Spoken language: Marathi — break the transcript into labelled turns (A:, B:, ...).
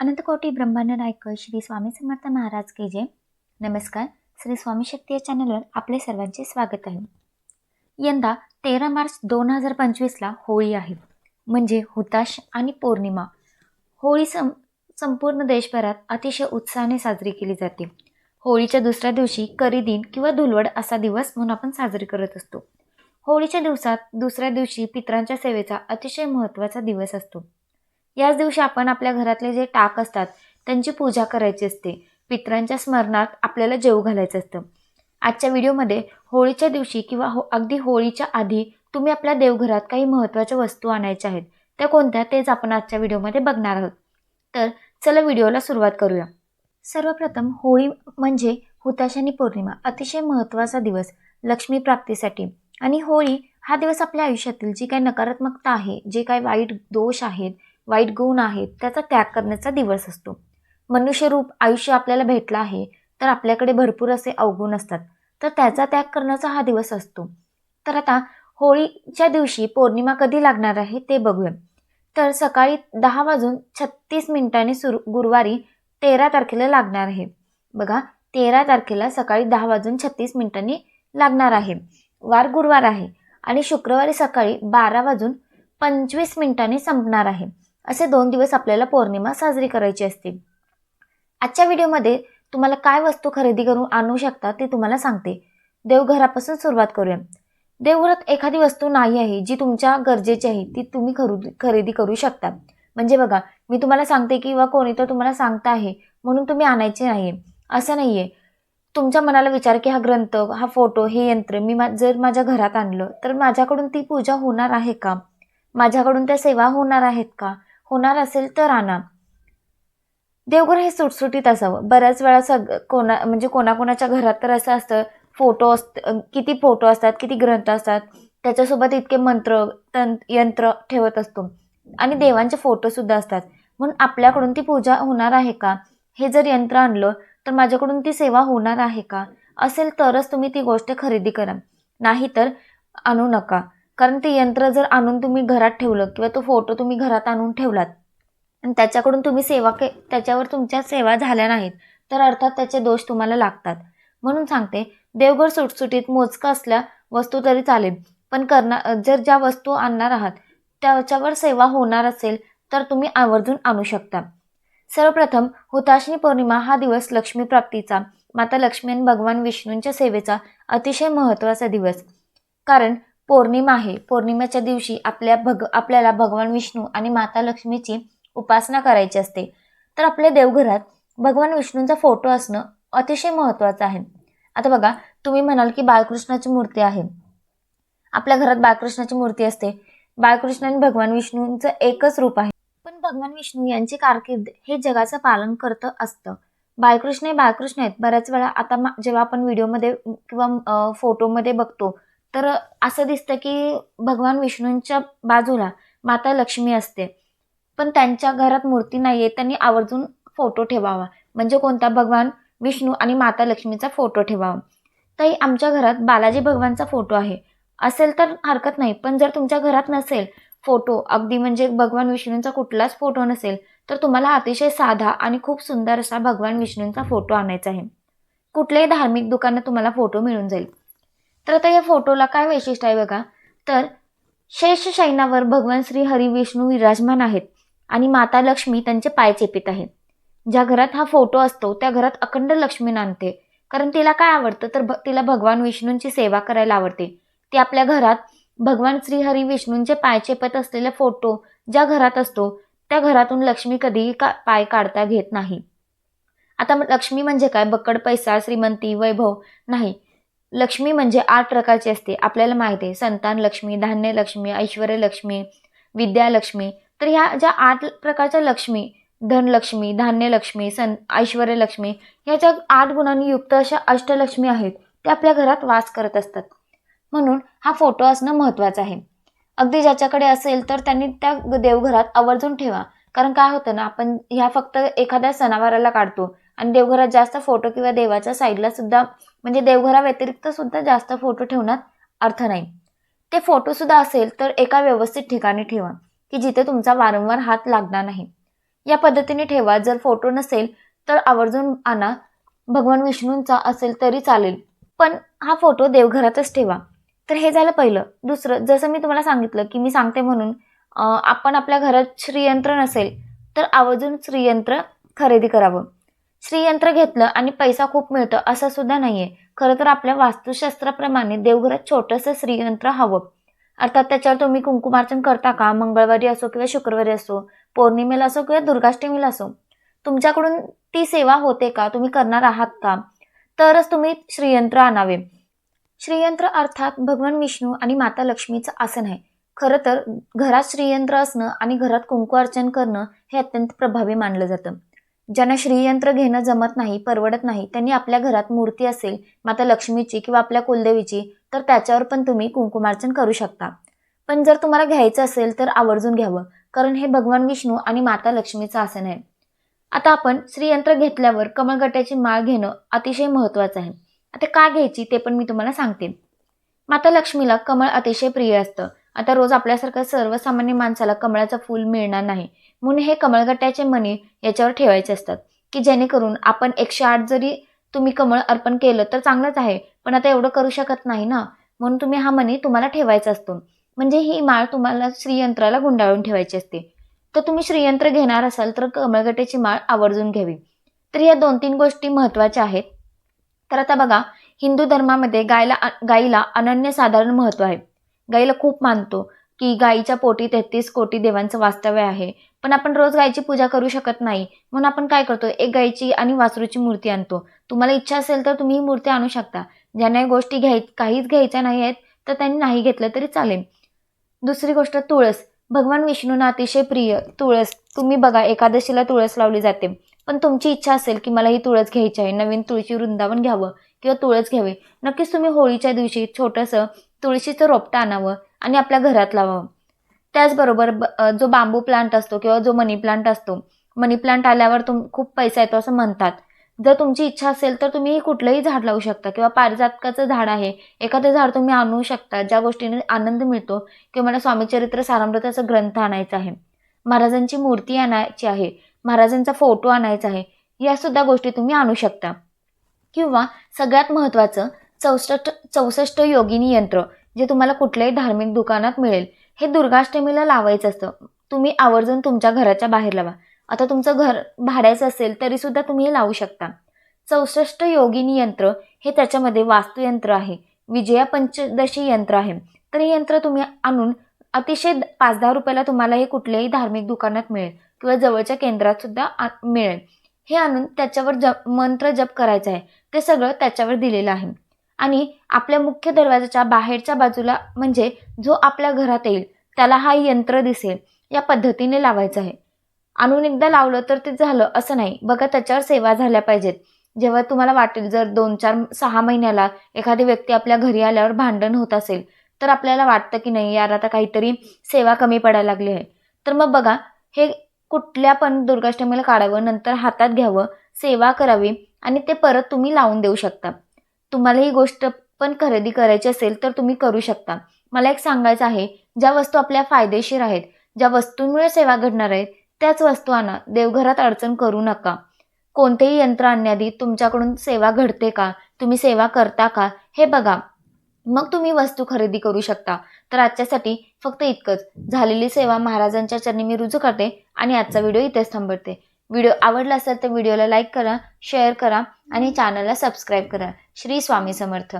A: अनंतकोटी ब्रह्मांड नायक श्री स्वामी समर्थ महाराज के जय नमस्कार. श्री स्वामी शक्ती या चॅनलवर आपले सर्वांचे स्वागत आहे. यंदा तेरा मार्च दोन हजार पंचवीसला होळी आहे. म्हणजे हुताश आणि पौर्णिमा. होळी सं संपूर्ण देशभरात अतिशय उत्साहाने साजरी केली जाते. होळीच्या दुसऱ्या दिवशी करी दिन किंवा धुलवड असा दिवस म्हणून आपण साजरी करत असतो. होळीच्या दिवसात दुसऱ्या दिवशी पितरांच्या सेवेचा अतिशय महत्त्वाचा दिवस असतो. याच दिवशी आपण आपल्या घरातले जे टाक असतात त्यांची पूजा करायची असते. पितरांच्या स्मरणात आपल्याला जेव घालायचं असतं. आजच्या व्हिडिओमध्ये होळीच्या दिवशी किंवा हो अगदी होळीच्या आधी तुम्ही आपल्या देवघरात काही महत्त्वाच्या वस्तू आणायच्या आहेत. त्या कोणत्या तेच आपण आजच्या व्हिडिओमध्ये बघणार आहोत. तर चला व्हिडिओला सुरुवात करूया. सर्वप्रथम होळी म्हणजे हुताशानी पौर्णिमा अतिशय महत्त्वाचा दिवस लक्ष्मी प्राप्तीसाठी. आणि होळी हा दिवस आपल्या आयुष्यातील जी काही नकारात्मकता आहे जे काही वाईट दोष आहेत वाईट गुण आहेत त्याचा त्याग करण्याचा दिवस असतो. मनुष्यरूप आयुष्य आपल्याला भेटलं आहे तर आपल्याकडे भरपूर असे अवगुण असतात. तर त्याचा त्याग करण्याचा हा दिवस असतो. तर आता होळीच्या दिवशी पौर्णिमा कधी लागणार आहे ते बघूया. तर सकाळी दहा वाजून छत्तीस मिनिटांनी सुरू गुरुवारी तेरा तारखेला लागणार आहे. बघा तेरा तारखेला सकाळी दहा वाजून छत्तीस मिनिटांनी लागणार आहे. वार गुरुवार आहे आणि शुक्रवारी सकाळी बारा वाजून पंचवीस मिनिटांनी संपणार आहे. असे दोन दिवस आपल्याला पौर्णिमा साजरी करायची असते. आजच्या व्हिडिओमध्ये तुम्हाला काय वस्तू खरेदी करून आणू शकता ते तुम्हाला सांगते. देवघरापासून सुरुवात करूया. देवघरात एखादी वस्तू नाही आहे जी तुमच्या गरजेची आहे ती तुम्ही खरू खरेदी करू शकता. म्हणजे बघा मी तुम्हाला सांगते किंवा कोणी तर तुम्हाला सांगता आहे म्हणून तुम्ही आणायचे नाही असं नाही आहे. तुमच्या मनाला विचार की हा ग्रंथ हा फोटो हे यंत्र मी मा जर माझ्या घरात आणलं तर माझ्याकडून ती पूजा होणार आहे का? माझ्याकडून त्या सेवा होणार आहेत का? होणार असेल तर आणा. देवघर हे सुटसुटीत असावं. बऱ्याच वेळा सग कोणा म्हणजे कोणाकोणाच्या घरात तर असं असतं फोटो असत किती फोटो असतात किती ग्रंथ असतात त्याच्यासोबत इतके मंत्र तं यंत्र ठेवत असतो. आणि देवांचे फोटोसुद्धा असतात. म्हणून आपल्याकडून ती पूजा होणार आहे का? हे जर यंत्र आणलं तर माझ्याकडून ती सेवा होणार आहे का? असेल तरच तुम्ही ती गोष्ट खरेदी करा. नाही तर आणू नका. कारण ते यंत्र जर आणून तुम्ही घरात ठेवलं किंवा तो फोटो तुम्ही घरात आणून ठेवलात आणि त्याच्याकडून तुम्ही सेवा के त्याच्यावर तुमच्या सेवा झाल्या नाहीत तर अर्थात त्याचे दोष तुम्हाला लागतात. म्हणून सांगते देवघर सुटसुटीत मोजकं असल्या वस्तू तरी चालेल पण करणार जर ज्या वस्तू आणणार आहात त्याच्यावर सेवा होणार असेल तर तुम्ही आवर्जून आणू शकता. सर्वप्रथम हुताशनी पौर्णिमा हा दिवस लक्ष्मी प्राप्तीचा माता लक्ष्मी आणि भगवान विष्णूंच्या सेवेचा अतिशय महत्त्वाचा दिवस. कारण पौर्णिमा आहे. पौर्णिमेच्या दिवशी आपल्या भग आपल्याला भगवान विष्णू आणि माता लक्ष्मीची उपासना करायची असते. तर आपल्या देवघरात भगवान विष्णूंचा फोटो असणं अतिशय महत्त्वाचं आहे. आता बघा तुम्ही म्हणाल की बाळकृष्णाची मूर्ती आहे. आपल्या घरात बाळकृष्णाची मूर्ती असते. बाळकृष्ण आणि भगवान विष्णूंचं एकच रूप आहे. पण भगवान विष्णू यांची कारकीर्द हे जगाचं पालन करतं असतं. बाळकृष्ण हे बाळकृष्ण आहेत. बऱ्याच वेळा आता जेव्हा आपण व्हिडिओमध्ये किंवा फोटोमध्ये बघतो तर असं दिसतं की भगवान विष्णूंच्या बाजूला माता लक्ष्मी असते. पण त्यांच्या घरात मूर्ती नाही आहे त्यांनी आवर्जून फोटो ठेवावा. म्हणजे कोणता? भगवान विष्णू आणि माता लक्ष्मीचा फोटो ठेवावा. तर आमच्या घरात बालाजी भगवानचा फोटो आहे. असेल तर हरकत नाही पण जर तुमच्या घरात नसेल फोटो अगदी म्हणजे भगवान विष्णूंचा कुठलाच फोटो नसेल तर तुम्हाला अतिशय साधा आणि खूप सुंदर असा भगवान विष्णूंचा फोटो आणायचा आहे. कुठल्याही धार्मिक दुकानात तुम्हाला फोटो मिळून जाईल. तर आता या फोटोला काय वैशिष्ट्य आहे बघा? तर शेष शैनावर भगवान श्री हरी विष्णू विराजमान आहेत आणि माता लक्ष्मी त्यांचे पाय चेपित आहेत. ज्या घरात हा फोटो असतो त्या घरात अखंड लक्ष्मी नांदते. कारण तिला काय आवडतं? तर तिला भगवान विष्णूंची सेवा करायला आवडते. ती आपल्या घरात भगवान श्री हरी विष्णूंचे पाय चेपत असलेले फोटो ज्या घरात असतो त्या घरातून लक्ष्मी कधीही का पाय काढता घेत नाही. आता लक्ष्मी म्हणजे काय? बक्कड पैसा श्रीमंती वैभव नाही. लक्ष्मी म्हणजे आठ प्रकारची असते. आपल्याला माहिती आहे संतान लक्ष्मी धान्य लक्ष्मी ऐश्वर लक्ष्मी विद्यालक्ष्मी तर ह्या ज्या आठ प्रकारच्या लक्ष्मी धनलक्ष्मी धान्यलक्ष्मी सन ऐश्वर लक्ष्मी ह्या ज्या आठ गुणांनी युक्त अशा अष्टलक्ष्मी आहेत त्या आपल्या घरात वास करत असतात. म्हणून हा फोटो असणं महत्त्वाचं आहे. अगदी ज्याच्याकडे असेल तर त्यांनी त्या देवघरात आवर्जून ठेवा. कारण काय होतं ना आपण ह्या फक्त एखाद्या सणावाराला काढतो आणि देवघरात जास्त फोटो किंवा देवाच्या साईडला सुद्धा म्हणजे देवघराव्यतिरिक्त सुद्धा जास्त फोटो ठेवण्यात अर्थ नाही. ते फोटोसुद्धा असेल तर एका व्यवस्थित ठिकाणी ठेवा की जिथे तुमचा वारंवार हात लागणार नाही. या पद्धतीने ठेवा जर फोटो नसेल तर आवर्जून आणा भगवान विष्णूंचा असेल तरी चालेल. पण हा फोटो देवघरातच ठेवा. तर हे झालं पहिलं. दुसरं जसं मी तुम्हाला सांगितलं की मी सांगते म्हणून आपण आपल्या घरात श्रीयंत्र नसेल तर आवर्जून श्रीयंत्र खरेदी करावं. श्रीयंत्र घेतलं आणि पैसा खूप मिळतो असं सुद्धा नाही आहे खरं तर आपल्या वास्तुशास्त्राप्रमाणे देवघरात छोटंसं श्रीयंत्र हवं. अर्थात त्याच्यावर तुम्ही कुंकुमार्चन करता का? मंगळवारी असो किंवा शुक्रवारी असो पौर्णिमेला असो किंवा दुर्गाष्टमीला असो. तुमच्याकडून ती सेवा होते का? तुम्ही करणार आहात का? तरच तुम्ही श्रीयंत्र आणावे. श्रीयंत्र अर्थात भगवान विष्णू आणि माता लक्ष्मीचं आसन आहे. खरं तर घरात श्रीयंत्र असणं आणि घरात कुंकू अर्चन करणं हे अत्यंत प्रभावी मानलं जातं. ज्यांना श्रीयंत्र घेणं जमत नाही परवडत नाही त्यांनी आपल्या घरात मूर्ती असेल माता लक्ष्मीची किंवा आपल्या कुलदेवीची तर त्याच्यावर पण तुम्ही कुंकुमार्चन करू शकता. पण जर तुम्हाला घ्यायचं असेल तर आवर्जून घ्यावं कारण हे भगवान विष्णू आणि माता लक्ष्मीचं आसन आहे. आता आपण श्रीयंत्र घेतल्यावर कमळगट्याची माळ घेणं अतिशय महत्त्वाचं आहे. आता का घ्यायची ते पण मी तुम्हाला सांगते. माता लक्ष्मीला कमळ अतिशय प्रिय असतं. आता रोज आपल्यासारख्या सर्वसामान्य माणसाला कमळाचं फूल मिळणार नाही. म्हणून हे कमळगट्ट्याचे मणी याच्यावर ठेवायचे असतात की जेणेकरून आपण एकशे आठ जरी तुम्ही कमळ अर्पण केलं तर चांगलंच आहे पण आता एवढं करू शकत नाही ना? म्हणून तुम्ही हा मणी तुम्हाला ठेवायचा असतो. म्हणजे ही माळ तुम्हाला श्रीयंत्राला गुंडाळून ठेवायची असते. तर तुम्ही श्रीयंत्र घेणार असाल तर कमळगट्ट्याची माळ आवर्जून घ्यावी. तर या दोन तीन गोष्टी महत्त्वाच्या आहेत. तर आता बघा हिंदू धर्मामध्ये गायला गाईला अनन्यसाधारण महत्त्व आहे. गाईला खूप मानतो. की गाईच्या पोटी तेहतीस कोटी देवांचं वास्तव्य आहे. पण आपण रोज गायची पूजा करू शकत नाही. म्हणून आपण काय करतो? एक गायची आणि वासरूची मूर्ती आणतो. तुम्हाला इच्छा असेल तर तुम्ही ही मूर्ती आणू शकता. ज्यांना गोष्टी घ्याय काहीच घ्यायच्या नाही आहेत तर त्यांनी नाही घेतलं तरी चालेल. दुसरी गोष्ट तुळस. भगवान विष्णूंना अतिशय प्रिय तुळस. तुम्ही बघा एकादशीला तुळस लावली जाते. पण तुमची इच्छा असेल की मला ही तुळस घ्यायची आहे. नवीन तुळशी वृंदावन घ्यावं किंवा तुळस घ्यावी. नक्कीच तुम्ही होळीच्या दिवशी छोटंसं तुळशीचं रोपटं आणावं. आणि आपल्या घरात लावावं त्याचबरोबर ब जो बांबू प्लांट असतो किंवा जो मनी प्लांट असतो मनी प्लांट आल्यावर तुम खूप पैसा येतो असं म्हणतात. जर तुमची इच्छा असेल तर तुम्ही कुठलंही झाड लावू शकता किंवा पारिजातकाचं झाड आहे एखादं झाड तुम्ही आणू शकता ज्या गोष्टीने आनंद मिळतो किंवा मला स्वामीचरित्र सारामृताचा ग्रंथ आणायचा आहे. महाराजांची मूर्ती आणायची आहे महाराजांचा फोटो आणायचा आहे या सुद्धा गोष्टी तुम्ही आणू शकता. किंवा सगळ्यात महत्त्वाचं चौसष्ट चौसष्ट योगिनी यंत्र जे तुम्हाला कुठल्याही धार्मिक दुकानात मिळेल हे दुर्गाष्टमीला लावायचं असतं. तुम्ही आवर्जून तुमच्या घराच्या बाहेर लावा. आता तुमचं घर भाड्याचं असेल तरीसुद्धा तुम्ही हे लावू शकता. चौसष्ट योगिनी यंत्र हे त्याच्यामध्ये वास्तुयंत्र आहे. विजया पंचदशी यंत्र आहे. तर हे यंत्र तुम्ही आणून अतिशय पाच दहा रुपयाला तुम्हाला हे कुठल्याही धार्मिक दुकानात मिळेल किंवा जवळच्या केंद्रात सुद्धा आ- मिळेल. हे आणून त्याच्यावर जप मंत्र जप करायचं आहे. ते सगळं त्याच्यावर दिलेलं आहे. आणि आपल्या मुख्य दरवाजाच्या बाहेरच्या बाजूला म्हणजे जो आपल्या घरात येईल त्याला हा यंत्र दिसेल. या पद्धतीने लावायचं आहे. आणून एकदा लावलं तर ते झालं असं नाही. बघा त्याच्यावर सेवा झाल्या पाहिजेत. जेव्हा तुम्हाला वाटेल जर दोन चार सहा महिन्याला एखादी व्यक्ती आपल्या घरी आल्यावर भांडण होत असेल तर आपल्याला वाटतं की नाही यार आता काहीतरी सेवा कमी पडायला लागली आहे. तर मग बघा हे कुठल्या पण दुर्गाष्टमीला काढावं नंतर हातात घ्यावं सेवा करावी आणि ते परत तुम्ही लावून देऊ शकता. तुम्हाला ही गोष्ट पण खरेदी करायची असेल तर तुम्ही करू शकता. मला एक सांगायचं आहे ज्या वस्तू आपल्या फायदेशीर आहेत ज्या वस्तूंमुळे सेवा घडणार आहेत त्याच वस्तू आणा. देवघरात अडचण करू नका. कोणतेही यंत्र आणण्याआधी तुमच्याकडून सेवा घडते का? तुम्ही सेवा करता का? हे बघा. मग तुम्ही वस्तू खरेदी करू शकता. तर आजच्यासाठी फक्त इतकंच. झालेली सेवा महाराजांच्या चरणी मी रुजू करते आणि आजचा व्हिडिओ इथेच थांबवते. व्हिडिओ आवडला असेल तर व्हिडिओला लाईक करा शेअर करा आणि चॅनलला सबस्क्राईब करा. श्री स्वामी समर्थ.